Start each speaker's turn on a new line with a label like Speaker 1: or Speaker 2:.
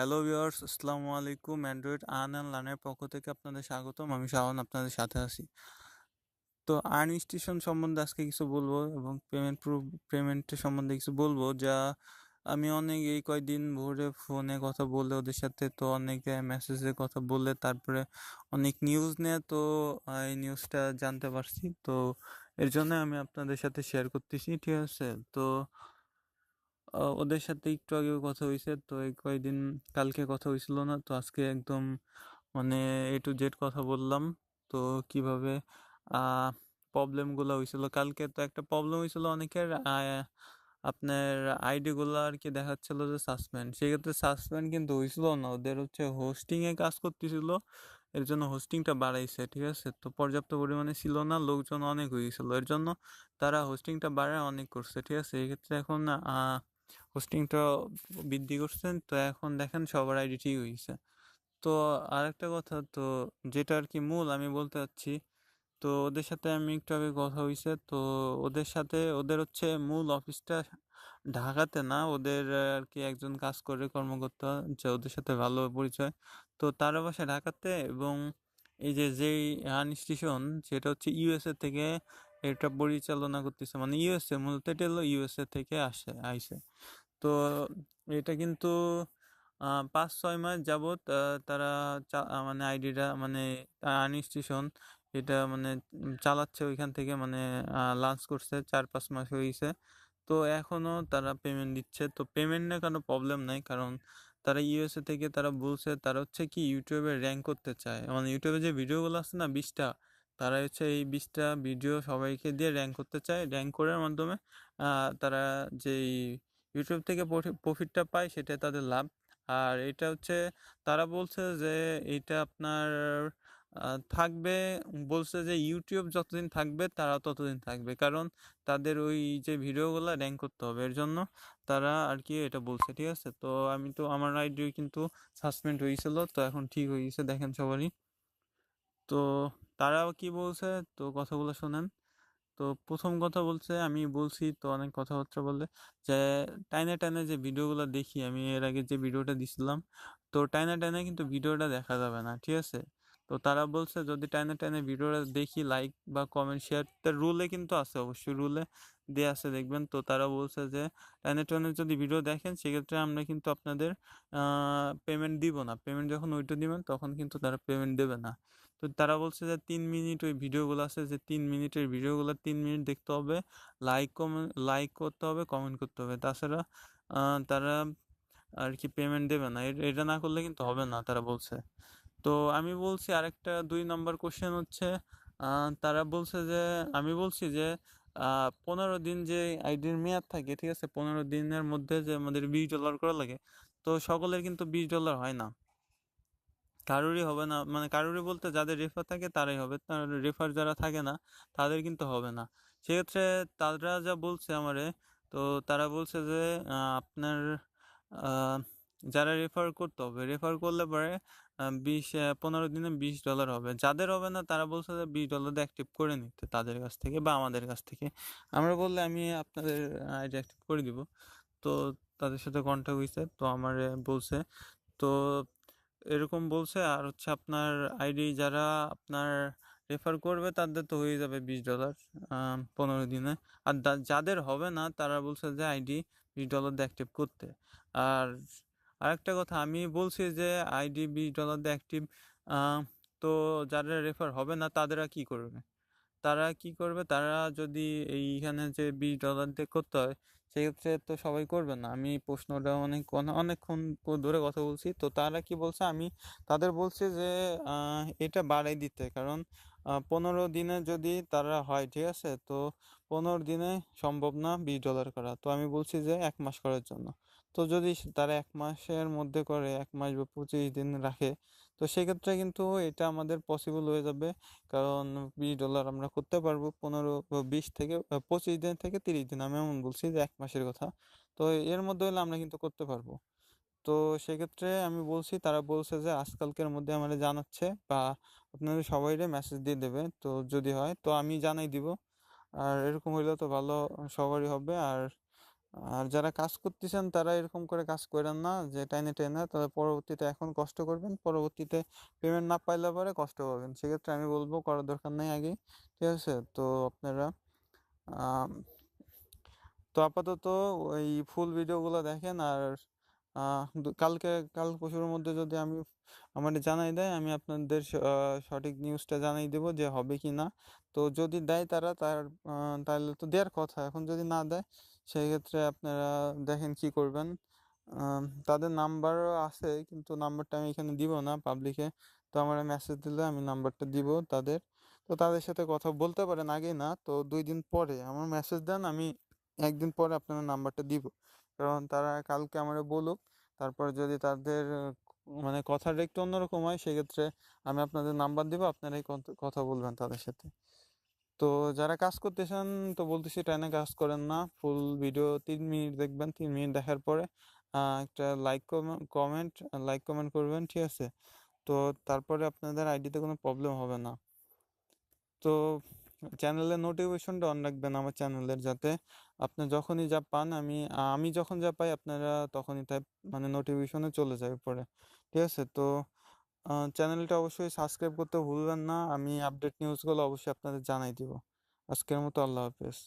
Speaker 1: Hello viewers আসসালামু আলাইকুম। Android earn and লার্নের পক্ষ থেকে আপনাদের স্বাগতম। আমি শাওন, আপনাদের সাথে আছি। তো আর্ন স্টেশন সম্বন্ধে আজকে কিছু বলব এবং পেমেন্ট প্রুফ পেমেন্টের সম্বন্ধে কিছু বলব যা আমি অনেক এই কয়দিন ভোরে ফোনে কথা বলে ওদের সাথে, তো অনেকে মেসেজে কথা বলে তারপরে অনেক নিউজ নিয়ে, তো এই নিউজটা জানতে পারছি। তো এর জন্য আমি আপনাদের সাথে শেয়ার করতেছি, ঠিক আছে? তো ওদের সাথে একটু আগেও কথা হয়েছে। তো এই কয়েকদিন কালকে কথা হয়েছিল না। তো আজকে একদম মানে এ টু জেড কথা বললাম। তো কীভাবে প্রবলেমগুলো হয়েছিল। কালকে তো একটা প্রবলেম হয়েছিল অনেকের। আপনার আইডি গুলো আর কি দেখাচ্ছিল যে সাসপেন্ড সেক্ষেত্রে সাসপেন্ড কিন্তু হয়েছিল না। ওদের হচ্ছে হোস্টিংয়ে কাজ করতেছিল। এর জন্য হোস্টিংটা বাড়াইছে, ঠিক আছে? তো পর্যাপ্ত পরিমাণে ছিল না। লোকজন অনেক হয়েছিল। এর জন্য তারা হোস্টিংটা বাড়ায় অনেক করছে, ঠিক আছে? এক্ষেত্রে এখন হোস্টিংটা বৃদ্ধি করছেন, তো এখন দেখেন সবার আইডি ঠিক হয়েছে তো আরেকটা কথা, তো যেটা আর কি মূল আমি বলতে চাচ্ছি, তো ওদের সাথে আমি একটু আগে কথা হয়েছে তো ওদের সাথে, ওদের হচ্ছে মূল অফিসটা ঢাকাতে না, ওদের আর কি একজন কাজ করে, কর্মকর্তা, যে ওদের সাথে ভালো পরিচয়। তো তারা বাসা ঢাকাতে এবং এই যে যেই স্টেশন, সেটা হচ্ছে ইউএসএ থেকে এটা পরিচালনা করতেছে। মানে ইউএসএ মূলত এটা হলো ইউএসএ থেকে আসে, আইসে। তো এটা কিন্তু পাঁচ ছয় মাস যাবত তারা মানে আইডিটা মানে আর্ন স্টেশন এটা মানে চালাচ্ছে ওইখান থেকে মানে লাঞ্চ করছে চার পাঁচ মাস হয়েছে তো এখনও তারা পেমেন্ট দিচ্ছে। তো পেমেন্ট পেমেন্টে কোনো প্রবলেম নাই, কারণ তারা ইউএসএ থেকে তারা বলছে, তারা হচ্ছে কি ইউটিউবে র্যাঙ্ক করতে চায়। মানে ইউটিউবে যে ভিডিওগুলো আছে না, বিশটা তারা হচ্ছে এই বিশটা ভিডিও সবাইকে দিয়ে র্যাঙ্ক করতে চায়। র্যাঙ্ক করার মাধ্যমে তারা যেই ইউটিউব থেকে প্রফিটটা পায় সেটা তাদের লাভ। আর এটা হচ্ছে, তারা বলছে যে এটা আপনার থাকবে, বলছে যে ইউটিউব যতদিন থাকবে তারা ততদিন থাকবে। কারণ তাদের ওই যে ভিডিওগুলো র্যাঙ্ক করতে হবে। এর জন্য তারা আর কি এটা বলছে, ঠিক আছে? তো আমি তো, আমার আইডি কিন্তু সাসপেন্ড হয়েছিল, তো এখন ঠিক হয়ে গেছে, দেখেন সবারই। তো তারাও কি বলছে? তো কথাগুলো শোনেন। তো প্রথম কথা বলছে, আমি বলছি তো অনেক কথাবার্তা বললে যে, টাইনে টাইনে যে ভিডিওগুলো দেখি, আমি এর আগে যে ভিডিওটা দিছিলাম, তো টাইনে টাইনে কিন্তু ভিডিওটা দেখা যাবে না, ঠিক আছে? তো তারা বলছে, যদি টাইনে টাইনে ভিডিওটা দেখি লাইক বা কমেন্ট শেয়ার তার রুলে কিন্তু আছে, অবশ্যই রুলে দেওয়া আছে, দেখবেন? তো তারা বলছে যে, টাইনে টাইনে যদি ভিডিও দেখেন, সেক্ষেত্রে আমরা কিন্তু আপনাদের পেমেন্ট দিব না। পেমেন্ট যখন ওইটা দিবেন, তখন কিন্তু তারা পেমেন্ট দেবে না। তো তারা বলছে যে, তিন মিনিট ওই ভিডিওগুলো আছে, যে তিন মিনিটের ভিডিওগুলো তিন মিনিট দেখতে হবে লাইক কমেন্ট লাইক করতে হবে কমেন্ট করতে হবে। তাছাড়া তারা আর কি পেমেন্ট দেবে না। এটা না করলে কিন্তু হবে না, তারা বলছে। তো আমি বলছি আরেকটা দুই নম্বর কোশ্চেন হচ্ছে তারা বলছে যে, আমি বলছি যে পনেরো দিন যে আইডির মেয়াদ থাকে, ঠিক আছে? পনেরো দিনের মধ্যে যে আমাদের বিশ ডলার করা লাগে, তো সকলের কিন্তু বিশ ডলার হয় না। কারোরই হবে না মানে কারোরই বলতে যাদের রেফার থাকে তারাই হবে, তার রেফার যারা থাকে না, তাদের কিন্তু হবে না। সেক্ষেত্রে তারা যা বলছে আমারে, তো তারা বলছে যে আপনার যারা রেফার করতে হবে রেফার করলে পরে বিশ পনেরো দিনে বিশ ডলার হবে। যাদের হবে না, তারা বলছে যে বিশ ডলার অ্যাক্টিভ করে নিতে তাদের কাছ থেকে বা আমাদের কাছ থেকে। আমরা বললে আমি আপনাদের আইডি অ্যাক্টিভ করে দিব। তো তাদের সাথে কন্ট্যাক্ট হয়েছে তো আমার বলছে, তো এরকম বলছে। আর হচ্ছে আপনার আইডি যারা আপনার রেফার করবে, তাদের তো হয়ে যাবে বিশ ডলার পনেরো দিনে। আর যাদের হবে না, তারা বলছে যে আইডি বিশ ডলার দিয়ে অ্যাক্টিভ করতে। আর আরেকটা কথা, আমি বলছি যে আইডি বিশ ডলার দিয়ে অ্যাক্টিভ তো যারা রেফার হবে না, তাদেরা কি করবে? তারা কি করবে? তারা যদি এইখানে যে বিশ ডলার দিয়ে করতে হয়, সেক্ষেত্রে তো সবাই করবে না। আমি প্রশ্নটা অনেক, অনেকক্ষণ ধরে কথা বলছি। তো তারা কি বলছে? আমি তাদের বলছি যে এটা বাড়াই দিতে। কারণ পনেরো দিনে যদি তারা হয়, ঠিক আছে? তো পনেরো দিনে সম্ভব না বিশ ডলার করা। তো আমি বলছি যে এক মাস করার জন্য। তো যদি তারা এক মাসের মধ্যে করে, এক মাস বা পঁচিশ দিন রাখে, তো সেক্ষেত্রে কিন্তু এটা আমাদের পসিবল হয়ে যাবে। কারণ বিশ ডলার আমরা করতে পারব পনেরো বিশ থেকে পঁচিশ দিন থেকে তিরিশ দিন। আমি এমন বলছি যে এক মাসের কথা। তো এর মধ্যে হলে আমরা কিন্তু করতে পারব। তো সেক্ষেত্রে আমি বলছি, তারা বলছে যে আজকালকের মধ্যে আমাদের জানাচ্ছে বা আপনাদের সবাইরে মেসেজ দিয়ে দেবে। তো যদি হয়, তো আমি জানাই দিব। আর এরকম হইলে তো ভালো, সবারই হবে। আর আর যারা কাজ করতেছেন তারা এরকম করে কাজ করেন না যে টাইনে টেনে। তবে পরবর্তীতে এখন কষ্ট করবেন, পরবর্তীতে পেমেন্ট না পাইলে পরে কষ্ট পাবেন। সেক্ষেত্রে আমি বলব করার দরকার নেই আগে ঠিক আছে? তো আপনারা তো আপাতত ওই ফুল ভিডিওগুলো দেখেন আর কালকে, কাল পরশুর মধ্যে যদি আমি আমার জানাই দেয়, আমি আপনাদের সঠিক নিউজটা জানাই দেবো যে হবে কি না। তো যদি দেয় তারা, তার তাহলে তো দেওয়ার কথা। এখন যদি না দেয় সেই ক্ষেত্রে আপনারা দেখেন কি করবেন। তাদের নাম্বারও আছে, কিন্তু নাম্বারটা আমি এখানে দিব না পাবলিকে তো আমার মেসেজ দিলে আমি নাম্বারটা দিব তাদের। তো তাদের সাথে কথা বলতে পারেন আগে না। তো দুই দিন পরে, আমার মেসেজ দেন, আমি একদিন পরে আপনার নাম্বারটা দিব। কারণ তারা কালকে আমারে বলুক। তারপর যদি তাদের মানে কথাটা একটু অন্যরকম হয়, সেক্ষেত্রে আমি আপনাদের নাম্বার দিব আপনারাই কথা বলবেন তাদের সাথে। তো যারা কাজ করতে চান, তো বলতেছি টাইনে কাজ করেন না। ফুল ভিডিও তিন মিনিট দেখবেন, তিন মিনিট দেখার পরে একটা লাইক কমেন্ট লাইক কমেন্ট করবেন, ঠিক আছে? তো তারপরে আপনাদের আইডিতে কোনো প্রবলেম হবে না। তো চ্যানেলের নোটিফিকেশনটা অন রাখবেন আমার চ্যানেলের যাতে আপনি যখনই যা পান, আমি আমি যখন যা পাই আপনারা তখনই তাই মানে নোটিফিকেশনে চলে যায় পরে ঠিক আছে? তো চ্যানেলটা অবশ্যই সাবস্ক্রাইব করতে ভুলবেন না। আমি আপডেট নিউজগুলো অবশ্যই আপনাদের জানাই দিব। আজকের মতো আল্লাহ হাফেজ।